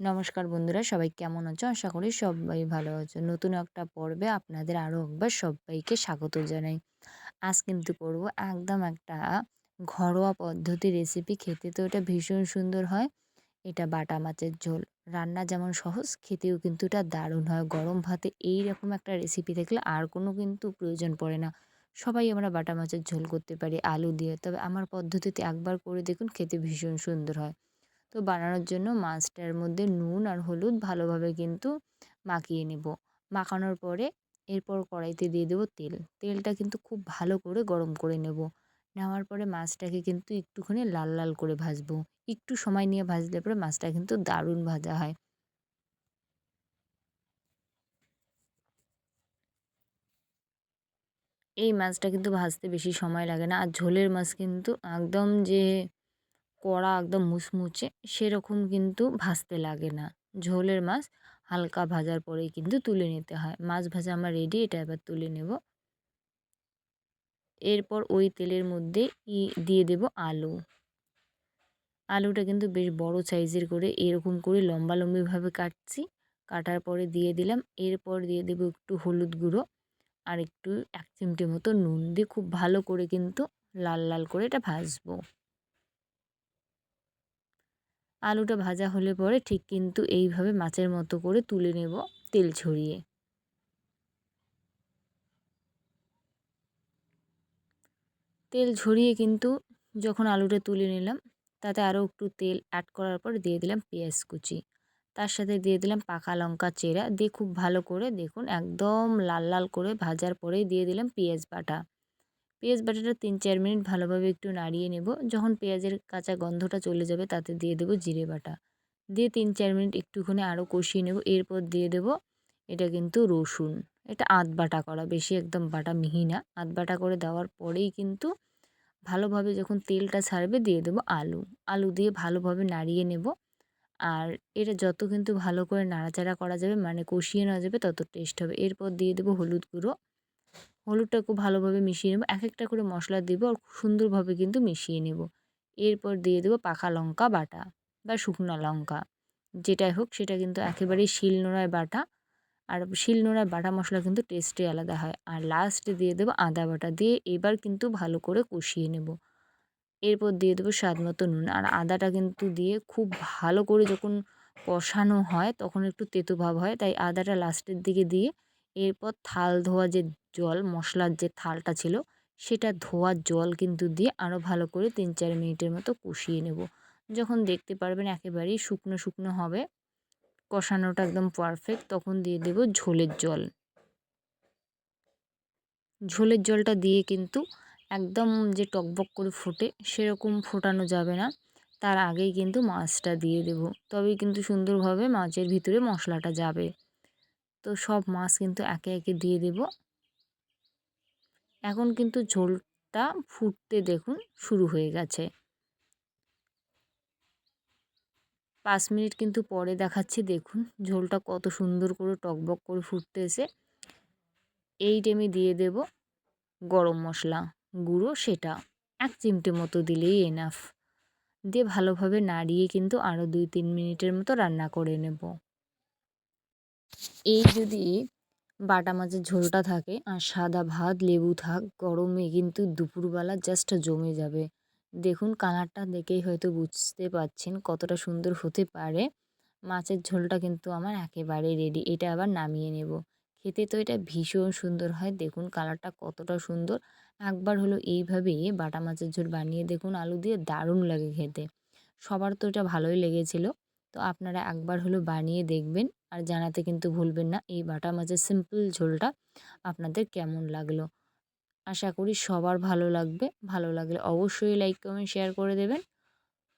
নমস্কার বন্ধুরা, সবাই কেমন আছো? আশা করি সবাই ভালো আছো। নতুন একটা পর্বে আপনাদের আরও একবার সবাইকে স্বাগত জানাই। আজ কিন্তু করব একদম একটা ঘরোয়া পদ্ধতি রেসিপি খেতে তো এটা ভীষণ সুন্দর হয়। এটা বাটা মাছের ঝোল। রান্না যেমন সহজ, খেতেও কিন্তু এটা দারুণ হয়। গরম ভাতে এই রকম একটা রেসিপি থাকলে আর কোনো কিন্তু প্রয়োজন পড়ে না। সবাই আমরা বাটা মাছের ঝোল করতে পারি, আলু দিয়ে। তবে আমার পদ্ধতিতে একবার করে দেখুন, খেতে ভীষণ সুন্দর হয়। তো বানানোর জন্য মাছটার মধ্যে নুন আর হলুদ ভালোভাবে কিন্তু মাখিয়ে নেব। মাখানোর পরে এরপর কড়াইতে দিয়ে দেবো তেল। তেলটা কিন্তু খুব ভালো করে গরম করে নেব। নেওয়ার পরে মাছটাকে কিন্তু একটুখানি লাল লাল করে ভাজবো। একটু সময় নিয়ে ভাজলে পরে মাছটা কিন্তু দারুণ ভাজা হয়। এই মাছটা কিন্তু ভাজতে বেশি সময় লাগে না। আর ঝোলের মাছ কিন্তু একদম যে কড়া একদম মুচমুচে, সেরকম কিন্তু ভাজতে লাগে না। ঝোলের মাছ হালকা ভাজার পরেই কিন্তু তুলে নিতে হয়। মাছ ভাজা আমার রেডি এটা এবার তুলে নেব। এরপর ওই তেলের মধ্যে ই দিয়ে দেব আলু। আলুটা কিন্তু বেশ বড় সাইজের করে এরকম করে লম্বা লম্বিভাবে কাটছি। কাটার পরে দিয়ে দিলাম। এরপর দিয়ে দেবো একটু হলুদ গুঁড়ো আর একটু এক চিমটে মতো নুন দিয়ে খুব ভালো করে কিন্তু লাল লাল করে এটা ভাজবো। আলুটা ভাজা হলে পরে ঠিক কিন্তু এইভাবে মাছের মতো করে তুলে নেব তেল ছড়িয়ে তেল ঝরিয়ে কিন্তু যখন আলুটা তুলে নিলাম, তাতে আরও একটু তেল অ্যাড করার পর দিয়ে দিলাম পেঁয়াজ কুচি। তার সাথে দিয়ে দিলাম পাকা লঙ্কা চেরা, দিয়ে খুব ভালো করে দেখুন একদম লাল লাল করে ভাজার পরেই দিয়ে দিলাম পেঁয়াজ বাটা। পেঁয়াজ বাটাটা তিন চার মিনিট ভালোভাবে একটু নাড়িয়ে নেব। যখন পেঁয়াজের কাঁচা গন্ধটা চলে যাবে, তাতে দিয়ে দেবো জিরে বাটা। দিয়ে তিন চার মিনিট একটুখানি আরও কষিয়ে নেব। এরপর দিয়ে দেব এটা কিন্তু রসুন। এটা আধ বাটা করা, বেশি একদম বাটা মিহি না। আধ বাটা করে দেওয়ার পরেই কিন্তু ভালোভাবে যখন তেলটা ছাড়বে, দিয়ে দেবো আলু। আলু দিয়ে ভালোভাবে নাড়িয়ে নেব। আর এটা যত কিন্তু ভালো করে নাড়াচাড়া করা যাবে মানে কষিয়ে নেওয়া যাবে, তত টেস্ট হবে। এরপর দিয়ে দেবো হলুদ গুঁড়ো। হলুদটা খুব ভালোভাবে মিশিয়ে নেব। এক একটা করে মশলা দেবো আর খুব সুন্দরভাবে কিন্তু মিশিয়ে নেব। এরপর দিয়ে দেবো পাকা লঙ্কা বাটা বা শুকনো লঙ্কা। যেটাই হোক, সেটা কিন্তু একেবারেই শিলনোড়ায় বাটা। আর শিলনোড়ায় বাটা মশলা কিন্তু টেস্টে আলাদা হয়। আর লাস্টে দিয়ে দেবো আদা বাটা দিয়ে এবার কিন্তু ভালো করে কষিয়ে নেব। এরপর দিয়ে দেবো স্বাদ মতো নুন। আর আদাটা কিন্তু দিয়ে খুব ভালো করে যখন কষানো হয়, তখন একটু তেতো ভাব হয়। তাই আদাটা লাস্টের দিকে দিয়ে এরপর থাল ধোয়া যে জল, মশলার যে থালটা ছিল, সেটা ধোয়ার জল কিন্তু দিয়ে আরও ভালো করে তিন চার মিনিটের মতো কষিয়ে নেব। যখন দেখতে পারবেন একেবারেই শুকনো শুকনো হবে, কষানোটা একদম পারফেক্ট তখন দিয়ে দেব ঝোলের জল। ঝোলের জলটা দিয়ে কিন্তু একদম যে টকবক করে ফোটে, সেরকম ফোটানো যাবে না। তার আগেই কিন্তু মাছটা দিয়ে দেব। তবেই কিন্তু সুন্দরভাবে মাছের ভিতরে মশলাটা যাবে। তো সব মাছ কিন্তু একে একে দিয়ে দেব। এখন কিন্তু ঝোলটা ফুটতে দেখুন শুরু হয়ে গেছে। পাঁচ মিনিট কিন্তু পরে দেখাচ্ছি, দেখুন ঝোলটা কত সুন্দর করে টকবক করে ফুটতে এসে এই টাইমে দিয়ে দেব গরম মশলা, গুঁড়ো সেটা, এক চিমটে মতো দিলেই এনাফ দিয়ে ভালোভাবে নাড়িয়ে কিন্তু আরও দুই তিন মিনিটের মতো রান্না করে নেব। এই যদি বাটা মাছের ঝোলটা থাকে আর সাদা ভাত, লেবু থাক, গরমে কিন্তু দুপুরবেলা জাস্ট জমে যাবে। দেখুন কালারটা দেখেই হয়তো বুঝতে পারছেন কতটা সুন্দর হতে পারে। মাছের ঝোলটা কিন্তু আমার একেবারে রেডি এটা আবার নামিয়ে নেব। খেতে তো এটা ভীষণ সুন্দর হয়, দেখুন কালারটা কতটা সুন্দর। একবার হলো এইভাবে বাটা মাছের ঝোল বানিয়ে দেখুন, আলু দিয়ে দারুণ লাগে খেতে। সবার তো এটা ভালোই লেগেছিল। তো আপনারা একবার হলো বানিয়ে দেখবেন। আর জানাতে কিন্তু ভুলবেন না। এই বাটা মাছের সিম্পল ঝোলটা আপনাদের কেমন লাগল? আশা করি সবার ভালো লাগবে। ভালো লাগলে অবশ্যই লাইক কমেন্ট শেয়ার করে দেবেন।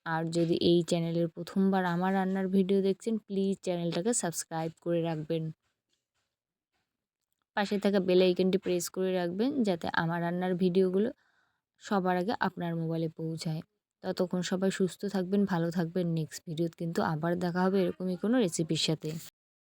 আর যদি এই চ্যানেলের প্রথমবার আমার রান্নার ভিডিও দেখছেন প্লিজ চ্যানেলটাকে সাবস্ক্রাইব করে রাখবেন। পাশে থাকা বেল আইকনটি প্রেস করে রাখবেন যাতে আমার রান্নার ভিডিওগুলো সবার আগে আপনার মোবাইলে পৌঁছায়। ততক্ষণ সবাই সুস্থ থাকবেন, ভালো থাকবেন। নেক্সট ভিডিওতে কিন্তু আবার দেখা হবে এরকমই কোনো রেসিপির সাথে।